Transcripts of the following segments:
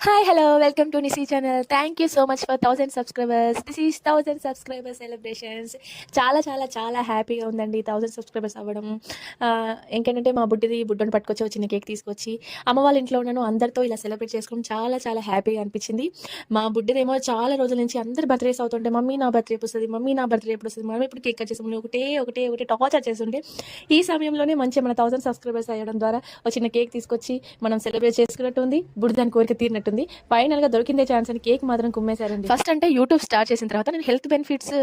Hi hello welcome to Nisi channel thank you so much for thousand subscribers this is thousand subscriber celebrations చాలా చాలా చాలా హ్యాపీగా ఉందండి thousand subscribers అవ్వడం. ఆ, ఇంకేంటంటే మా బుడ్డిది బుడ్డని పట్టుకొచ్చి వచ్చిన చిన్న కేక్ తీసుకొచ్చి అమ్మ వాళ్ళ ఇంట్లో ఉన్నాను అందరితో ఇలా సెలబ్రేట్ చేసుకోవడం చాలా చాలా హ్యాపీగా అనిపించింది. మా బుడ్డిదేమో చాలా రోజుల నుంచి అందరు బర్త్డేస్ అవుతుంటే మమ్మీ నా బర్త్డే ఎప్పుడు వస్తుంది మమ్మీ నా బర్త్డే ఎప్పుడు వస్తుంది మనం ఇప్పుడు కేక్ కట్ ఒకటే ఒకటే ఒకటే టార్చర్ చేస్తుంటే ఈ సమయంలోనే మంచిగా మన థౌసండ్ సబ్స్క్రైబర్స్ అయ్యడం ద్వారా ఒక చిన్న కేక్ తీసుకొచ్చి మనం సెలబ్రేట్ చేసుకున్నట్టు ఉంది. బుడ్డి దాని కోరిక తీరినట్టుంది ఫైనల్గా దొరికిందే ఛాన్స్ అని కేక్ మాత్రం కుమ్మేశారండి. ఫస్ట్ అంటే యూట్యూబ్ స్టార్ట్ చేసిన తర్వాత నేను హెల్త్ బెనిఫిట్స్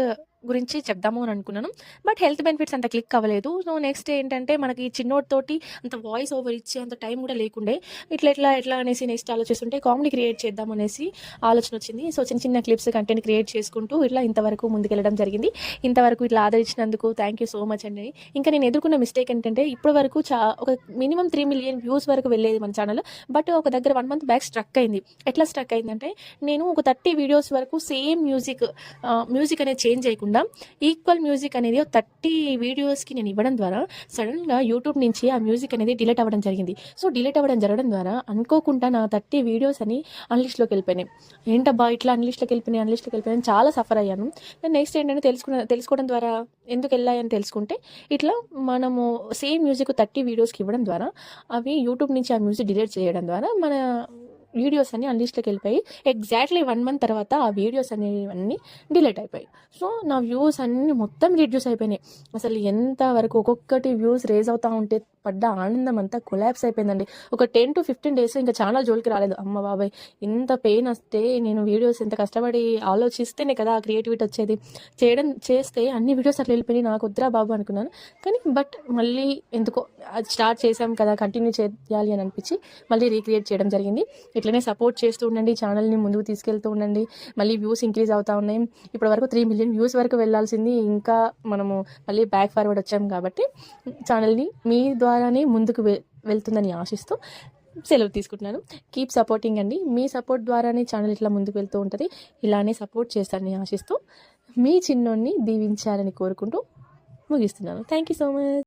గురించి చెప్దాము అని అనుకున్నాను. బట్ హెల్త్ బెనిఫిట్స్ అంత క్లిక్ అవ్వలేదు. సో నెక్స్ట్ ఏంటంటే మనకి చిన్నోటితోటి అంత వాయిస్ ఓవర్ ఇచ్చే అంత టైం కూడా లేకుండే ఇట్లా ఎట్లా ఎట్లా అనేసి నెక్స్ట్ ఆలోచిస్తుంటే కామెడీ క్రియేట్ చేద్దాం అనేసి ఆలోచన వచ్చింది. సో చిన్న చిన్న క్లిప్స్ కంటెంట్ క్రియేట్ చేసుకుంటూ ఇట్లా ఇంతవరకు ముందుకెళ్ళడం జరిగింది. ఇంతవరకు ఇట్లా ఆదరించినందుకు థ్యాంక్ యూ సో మచ్ అండి. ఇంకా నేను ఎదుర్కొన్న మిస్టేక్ ఏంటంటే ఇప్పటి వరకు చా ఒక మినిమం త్రీ మిలియన్ వ్యూస్ వరకు వెళ్ళేది మన ఛానల్ బట్ ఒక దగ్గర వన్ మంత్ బ్యాక్ స్ట్రక్ అయింది. ఎట్లా స్ట్రక్ అయిందంటే నేను ఒక థర్టీ వీడియోస్ వరకు సేమ్ మ్యూజిక్ మ్యూజిక్ అనేది చేంజ్ చేయకుండా ఈక్వల్ మ్యూజిక్ అనేది థర్టీ వీడియోస్కి నేను ఇవ్వడం ద్వారా సడన్గా యూట్యూబ్ నుంచి ఆ మ్యూజిక్ అనేది డిలీట్ అవ్వడం జరిగింది. సో డిలీట్ అవ్వడం జరగడం ద్వారా అనుకోకుండా నా థర్టీ వీడియోస్ అని అన్లిస్ట్లోకి వెళ్ళిపోయినాయి. ఏంటబ్బా ఇట్లా అన్లిస్ట్లోకి వెళ్ళిపోయినాయి అన్లిస్ట్లోకి వెళ్ళిపోయినాయి చాలా సఫర్ అయ్యాను. నేను నెక్స్ట్ ఏంటంటే తెలుసుకున్న తెలుసుకోవడం ద్వారా ఎందుకు వెళ్ళాయని తెలుసుకుంటే ఇట్లా మనము సేమ్ మ్యూజిక్ థర్టీ వీడియోస్కి ఇవ్వడం ద్వారా అవి యూట్యూబ్ నుంచి ఆ మ్యూజిక్ డిలీట్ చేయడం ద్వారా మన వీడియోస్ అన్ని అన్లిస్ట్లోకి వెళ్ళిపోయి ఎగ్జాక్ట్లీ వన్ మంత్ తర్వాత ఆ వీడియోస్ అనేవన్నీ డిలీట్ అయిపోయాయి. సో నా వ్యూస్ అన్నీ మొత్తం రిడ్యూస్ అయిపోయినాయి. అసలు ఎంత వరకు ఒక్కొక్కటి వ్యూస్ రేజ్ అవుతా ఉంటే పడ్డ ఆనందం అంతా కొలాబ్స్ అయిపోయిందండి. ఒక టెన్ టు ఫిఫ్టీన్ డేస్ ఇంకా చాలా జోలికి రాలేదు. అమ్మ బాబాయ్ ఇంత పెయిన్ వస్తే నేను వీడియోస్ ఎంత కష్టపడి ఆలోచిస్తేనే కదా ఆ క్రియేటివిటీ వచ్చేది. చేయడం చేస్తే అన్ని వీడియోస్ అట్లా వెళ్ళిపోయి నాకు వద్దురా బాబు అనుకున్నాను. కానీ బట్ మళ్ళీ ఎందుకో అది స్టార్ట్ చేసాం కదా కంటిన్యూ చేయాలి అని అనిపించి మళ్ళీ రీక్రియేట్ చేయడం జరిగింది. ఇట్లనే సపోర్ట్ చేస్తూ ఉండండి ఛానల్ని ముందుకు తీసుకెళ్తూ ఉండండి. మళ్ళీ వ్యూస్ ఇంక్రీజ్ అవుతూ ఉన్నాయి. ఇప్పటి వరకు త్రీ మిలియన్ వ్యూస్ వరకు వెళ్ళాల్సింది ఇంకా మనము మళ్ళీ బ్యాక్ ఫార్వర్డ్ వచ్చాం కాబట్టి ఛానల్ని మీ ద్వారానే ముందుకు వె- వెళ్తుందని ఆశిస్తూ సెలవు తీసుకుంటున్నాను. కీప్ సపోర్టింగ్ అండి. మీ సపోర్ట్ ద్వారానే ఛానల్ ఇట్లా ముందుకు వెళ్తూ ఉంటుంది. ఇలానే సపోర్ట్ చేస్తారని ఆశిస్తూ మీ చిన్నోడిని దీవించాలని కోరుకుంటూ ముగిస్తున్నాను. Thank you so much